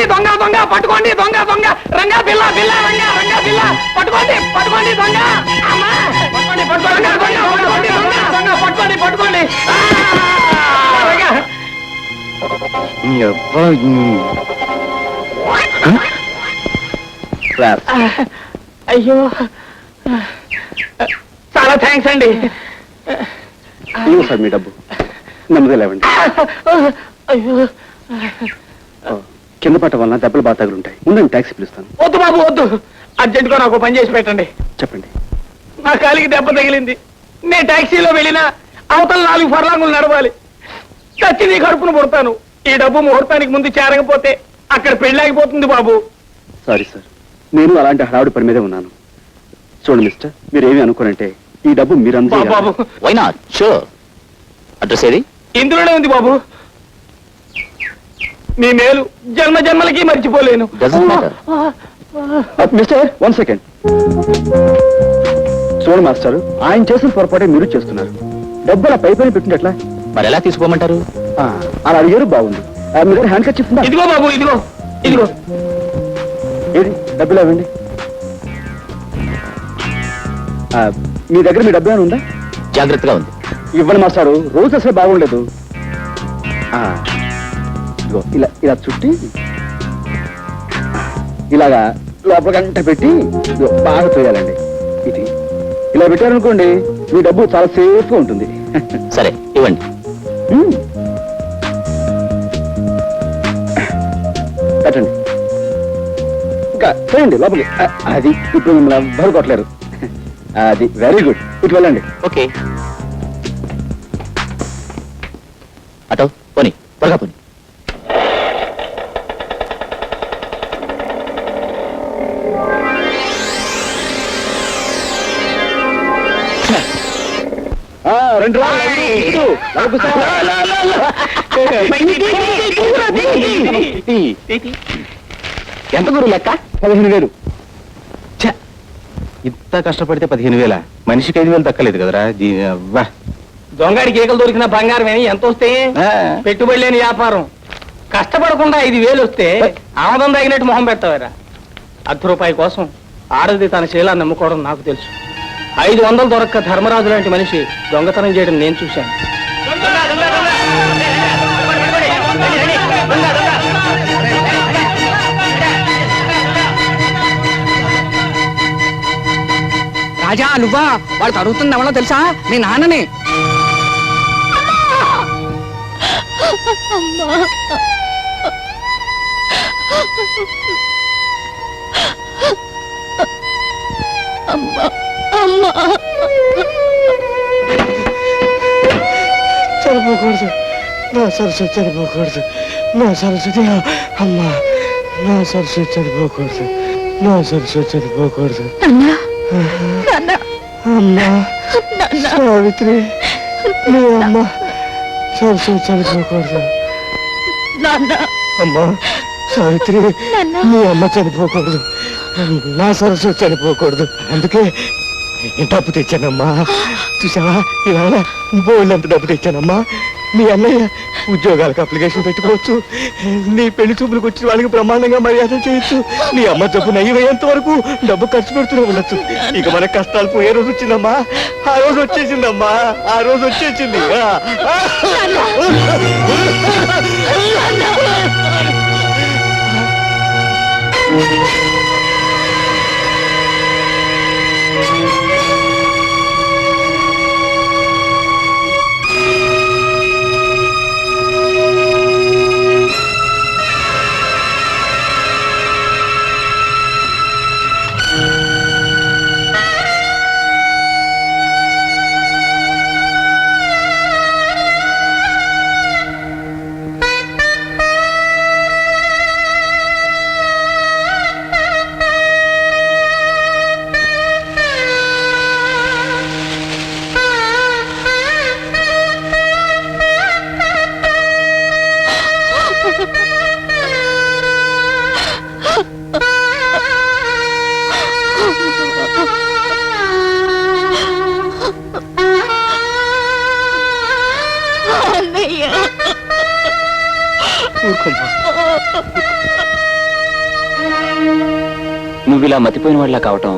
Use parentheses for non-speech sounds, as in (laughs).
పట్టుకోండి దొంగ దొంగ పట్టుకోండి దొంగ దొంగ. రంగా బిల్ల బిల్ల రంగా రంగా బిల్ల పట్టుకోండి పట్టుకోండి దొంగ. అమ్మా. పట్టుకోండి పట్టుకోండి దొంగ పట్టుకోండి దొంగ. దొంగ పట్టుకోండి పట్టుకోండి. ఆ! రంగా. అయ్యో. చాలా థ్యాంక్స్ అండి. సార్ మీ డబ్బు. నెమ్మది లేవండి. అయ్యో. కింద పట్ట వలన దెబ్బలు బాగా తగులుంటాయి. ఉండండి ట్యాక్సీ పిలుస్తాను. వద్దు బాబు వద్దు. అర్జెంటుగా నాకు పని చేసి పెట్టండి. చెప్పండి. నా కాలికి దెబ్బ తగిలింది. నేను టాక్సీలో వెళ్ళినా అవతల నాలుగు ఫర్లాంగులు నడవాలి. చచ్చి నీ కడుపును పుడతాను ఈ డబ్బు ముహూర్తానికి ముందు చేరకపోతే అక్కడ పెళ్ళాగిపోతుంది బాబు. Sorry sir. నేను అలాంటి హడావుడి పని మీదే ఉన్నాను. చూడండి మిస్టర్ మీరు ఏమి అనుకోనంటే ఈ డబ్బు మీరు బాబు షూర్ అడ్రస్ ఏది? ఇందులోనే ఉంది బాబు. నీ మేలు జన్మ జన్మలకి మర్చిపోలేను. మిస్టర్ వన్ సెకండ్ చూడండి మాస్టర్ ఆయన చేసిన పొరపాటే మీరు చేస్తున్నారు. డబ్బు అలా పై పైన పెట్టింది ఎట్లా? మరి ఎలా తీసుకోమంటారు? ఆ, అలా అడిగారు బాగుంది. మీ దగ్గర హ్యాండ్ కట్ చెప్తుందా ఇదిగో బాబు ఇదిగో ఇదిగో. ఏది డబ్బులు ఇవ్వండి ఆ, మీ దగ్గర మీ డబ్బు ఏమైనా ఉందా? జాగ్రత్తగా ఉంది. ఇవ్వండి మాస్టారు. రోజు అసలు బాగుండదు ఆ, ఇదిగో ఇలా ఇలా చుట్టి ఇలాగా లోపల గంట పెట్టి బాగా తోయాలండి. ఇది ఇలా పెట్టారనుకోండి మీ డబ్బు చాలా సేఫ్గా ఉంటుంది. (laughs) సరే ఇవ్వండి. మ్మ్. పెట్టండి. ఇంకా చేయండి లోపలికి. అది ఇప్పుడు మిమ్మల్ని ఎవ్వరు కొట్టలేరు. (laughs) అది వెరీ గుడ్. ఇటు వెళ్ళండి. ఓకే. అటో పోనీ త్వరగా పోనీ. రెండు ఎంత గురు లెక్క? పదిహేను వేలు. ఇంత కష్టపడితే పదిహేను వేల? మనిషికి ఐదు వేలు దక్కలేదు కదరా. దొంగడి కేకలు దొరికిన బంగారం అని ఎంత వస్తే. పెట్టుబడి లేని వ్యాపారం. కష్టపడకుండా ఐదు వేలు వస్తే ఆమదం తగినట్టు మొహం పెడతావారా? అర్ధ రూపాయి కోసం ఆడది తన శీలాన్ని నమ్ముకోవడం నాకు తెలుసు. ఐదు వందలు దొరక్క ధర్మరాజు లాంటి మనిషి దొంగతనం చేయడం నేను చూశాను. రాజా నువ్వా? వాడు తరుగుతుంది ఎవరో తెలుసా? మీ నాన్నని. చనిపోకూడదు. నా సరస్వతి చనిపోకూడదు. నా సరస్వతి అమ్మా నా సరస్వతి చనిపోకూడదు. నా సరస్వతి చనిపోకూడదు. అమ్మా సావిత్రి నీ అమ్మ సరస్వతి చనిపోకూడదు. అమ్మా సావిత్రి నీ అమ్మ చనిపోకూడదు. నా సరస్వతి చనిపోకూడదు. అందుకే డబ్బు తెచ్చానమ్మా. చూసావా? ఇవాళ బోళ్ళంత డబ్బు తెచ్చానమ్మా. మీ అన్నయ్య ఉద్యోగాలకు అప్లికేషన్ పెట్టుకోవచ్చు. నీ పెళ్ళి చూపులకు వచ్చిన వాళ్ళకి బ్రహ్మాండంగా మర్యాద చేయొచ్చు. నీ అమ్మ జబ్బు నయ్యమయ్యేంత వరకు డబ్బు ఖర్చు పెడుతూనే ఉండొచ్చు. ఇక మన కష్టాలు పోయే రోజు వచ్చిందమ్మా. ఆ రోజు వచ్చేసిందమ్మా. ఆ రోజు వచ్చేసింది. నువ్వు ఇలా మతిపోయిన వాళ్ళ కావటం